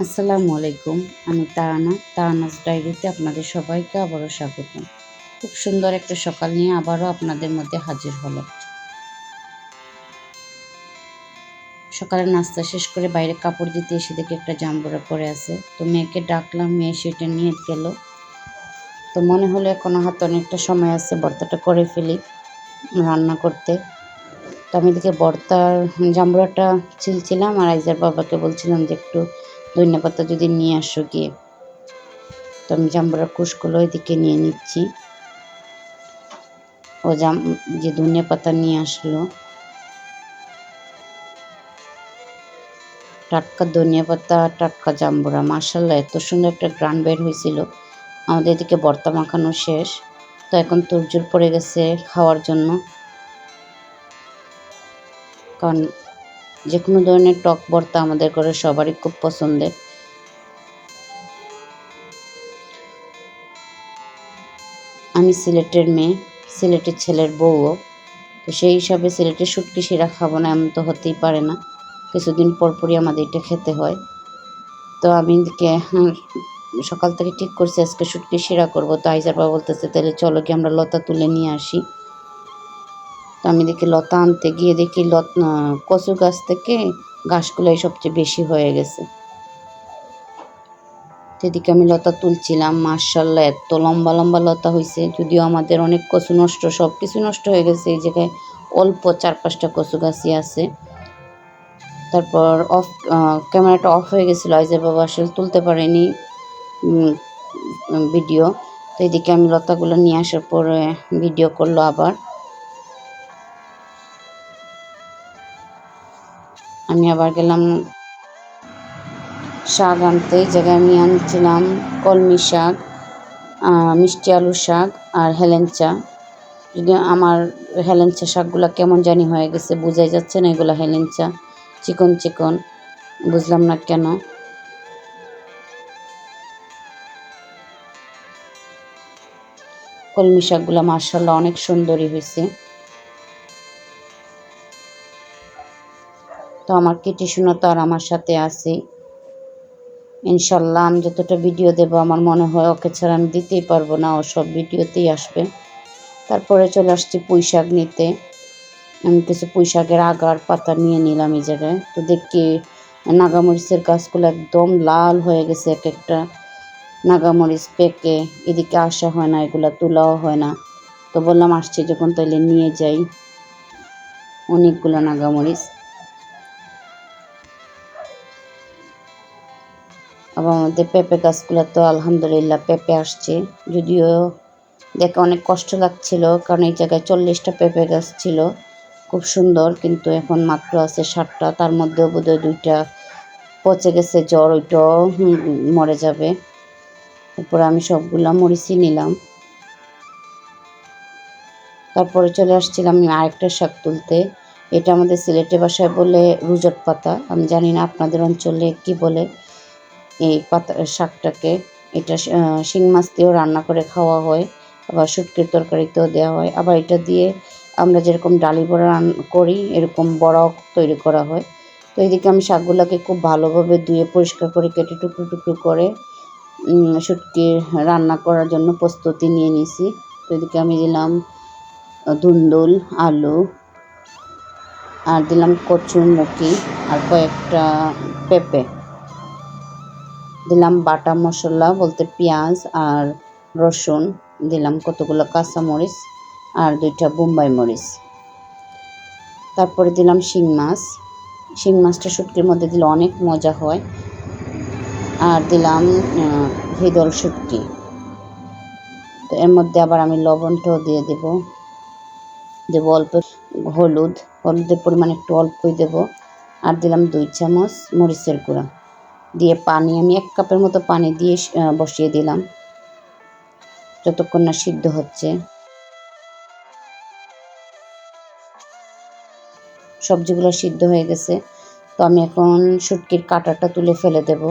আসসালামু আলাইকুম, আমি তারানা তারানাস ডায়েরিতে আপনাদের সবাইকে আবারও স্বাগত খুব সুন্দর একটা সকাল নিয়ে আবারও আপনাদের মধ্যে হাজির হলাম। সকালে নাস্তা শেষ করে বাইরে কাপড় দিতে এসে দেখে একটা জাম্বুরা পরে আছে। তো মেয়েকে ডাকলাম, মেয়ে সেটা নিয়ে গেল। তো মনে হলো এখনও হাতে অনেকটা সময় আছে বর্তাটা করে ফেলি রান্না করতে। তো আমি দেখে বর্তার জাম্বুরাটা ছিলছিলাম আর আইজার বাবাকে বলছিলাম যে একটু ধনিয়া পাতা যদি নিয়ে আসো গিয়ে। তো আমি জাম্বুরার কুশগুলো ওইদিকে নিয়ে নিচ্ছি। ও জাম যে ধনিয়া পাতা নিয়ে আসলো। টাটকা ধনিয়া পাতা, টাটকা জাম্বুরা। মার্শাল্লাহ এত সুন্দর একটা গ্রান বের হয়েছিল। আমাদের এদিকে বর্তা মাখানো শেষ। তো এখন তোরজোর পড়ে গেছে খাওয়ার জন্য। কারণ যে কোনো ধরনের টক ভর্তা আমাদের ঘরে সবারই খুব পছন্দের। আমি সিলেটের মেয়ে, সিলেটের ছেলের বউও। তো সেই হিসাবে সিলেটের শুটকি শিরা খাব না, এমন তো হতেই পারে না। কিছুদিন পরপরই আমাদের এটা খেতে হয়। তো আমি সকাল থেকে ঠিক করছি, আজকে শুটকি শিরা করব। তো আইজার বাবা বলতেছে, তাহলে চলো কি আমরা লতা তুলে নিয়ে আসি। তো আমি দেখি লতা আনতে গিয়ে দেখি লত কচু গাছ থেকে ঘাসগুলোই সবচেয়ে বেশি হয়ে গেছে। সেদিকে আমি লতা তুলছিলাম মার্শাল্লাহ এত লম্বা লম্বা লতা হয়েছে যদিও আমাদের অনেক কচু নষ্ট সব কিছু নষ্ট হয়ে গেছে, এই জায়গায় অল্প চার পাঁচটা কচু গাছই আছে। তারপর অফ ক্যামেরাটা অফ হয়ে গেছিল, আইজার বাবা আসলে তুলতে পারেনি ভিডিও। তো এদিকে আমি লতাগুলো নিয়ে আসার পরে ভিডিও করল আবার। আমি আবার গেলাম শাক আনতে। এই জায়গায় আমি আনছিলাম কলমি শাক মিষ্টি আলু শাক আর হেলেঞ্চা। যদি আমার হেলেঞ্চা শাকগুলো কেমন জানি হয়ে গেছে, বোঝাই যাচ্ছে না এগুলো হেলেঞ্চা। চিকন চিকন, বুঝলাম না কেন। কলমি শাকগুলো মার্শাল্লাহ অনেক সুন্দরী হয়েছে। আমার কেটে শোনা তো আর আমার সাথে আছে। ইনশাল্লাহ আমি যতটা ভিডিও দেবো, আমার মনে হয় ওকে ছাড়া আমি দিতেই পারব না, ও সব ভিডিওতেই আসবে। তারপরে চলে আসছি পুঁই শাক নিতে। আমি কিছু পুঁই শাকের আগার পাতা নিয়ে নিলাম এই জায়গায়। তো দেখি নাগামরিচের গাছগুলো একদম লাল হয়ে গেছে এক একটা। নাগামরিচ পেকে, এদিকে আসা হয় না, এগুলো তোলাও হয় না। তো বললাম, আসছি যখন তাহলে নিয়ে যাই। অনেকগুলো নাগামরিচ। আবার আমাদের পেঁপে গাছগুলো তো আলহামদুলিল্লাহ পেঁপে আসছে। যদিও দেখে অনেক কষ্ট লাগছিল, কারণ এই জায়গায় চল্লিশটা পেঁপে গাছ ছিল। খুব সুন্দর, কিন্তু এখন মাত্র আছে ষাটটা, তার মধ্যেও বোধহয় দুইটা পচে গেছে জ্বর, ওইটাও মরে যাবে। তারপরে আমি সবগুলা মরিচই নিলাম। তারপরে চলে আসছিলাম আরেকটা শাক তুলতে। এটা আমাদের সিলেটে বাসায় বলে রুজট পাতা আমি জানি না আপনাদের অঞ্চলে কি বলে। এই পাতা শাকটাকে এটা শিং মাছ দিয়েও রান্না করে খাওয়া হয়, আবার শুটকির তরকারিতেও দেওয়া হয়। আবার এটা দিয়ে আমরা যেরকম ডালি বড়া করি, এরকম বড়াও তৈরি করা হয়। তো এদিকে আমি শাকগুলোকে খুব ভালোভাবে ধুয়ে পরিষ্কার করে কেটে টুকরো টুকরো করে শুটকি রান্না করার জন্য প্রস্তুতি নিয়ে নিছি। তো এদিকে আমি দিলাম ধুন্দুল, আলু, আর দিলাম কচুরমুখি আর কয়েকটা পেঁপে। দিলাম বাটা মশলা, বলতে পেঁয়াজ আর রসুন, দিলাম কতগুলো কাঁচামরিচ আর দুইটা বোম্বাই মরিচ। তারপরে দিলাম শিং মাছ। শিং মাছটা শুটকির মধ্যে দিলে অনেক মজা হয়। আর দিলাম হিদল শুটকি। তো এর মধ্যে আবার আমি লবণটাও দিয়ে দেব। দেবো অল্প হলুদ। হলুদের পরিমাণ একটু অল্পই দেব। আর দিলাম দুই চামচ মরিচের গুঁড়া। দিয়ে পানি, আমি এক কাপের মতো পানি দিয়ে বসিয়ে দিলাম। যতক্ষণ না সিদ্ধ হচ্ছে। সবজিগুলো সিদ্ধ হয়ে গেছে। তো আমি এখন শুটকির কাঁটাটা তুলে ফেলে দেব।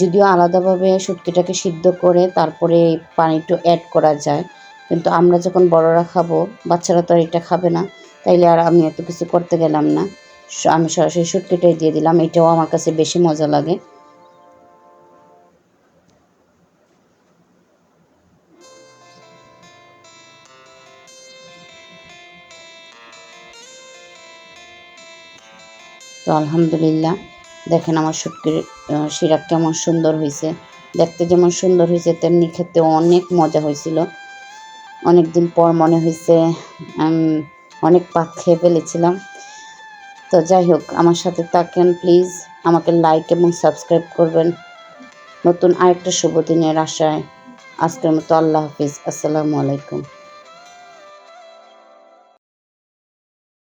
যদিও আলাদাভাবে শুটকিটাকে সিদ্ধ করে তারপরে পানিটা অ্যাড করা যায়। কিন্তু আমরা যখন বড়রা খাব, বাচ্চারা তো এটা খাবে না। তাইলে আর আমি এত কিছু করতে গেলাম না। আমি সরাসরি শুটকিটাই দিয়ে দিলাম। এটাও আমার কাছে বেশি মজা লাগে। তো আলহামদুলিল্লাহ। দেখেন আমার শুটকির শিরা কেমন সুন্দর হয়েছে দেখতে যেমন সুন্দর হয়েছে তেমনি খেতে অনেক মজা হয়েছিল অনেক দিন পর মনে হয়েছে অনেক পাত খেয়ে ফেলেছিলাম। তো যাই হোক, আমার সাথে থাকেন প্লিজ আমাকে লাইক এবং সাবস্ক্রাইব করবেন। নতুন আরেকটা শুভ দিনের আশায়। আজকের মতো আল্লাহ হাফিজ। আসসালামু আলাইকুম।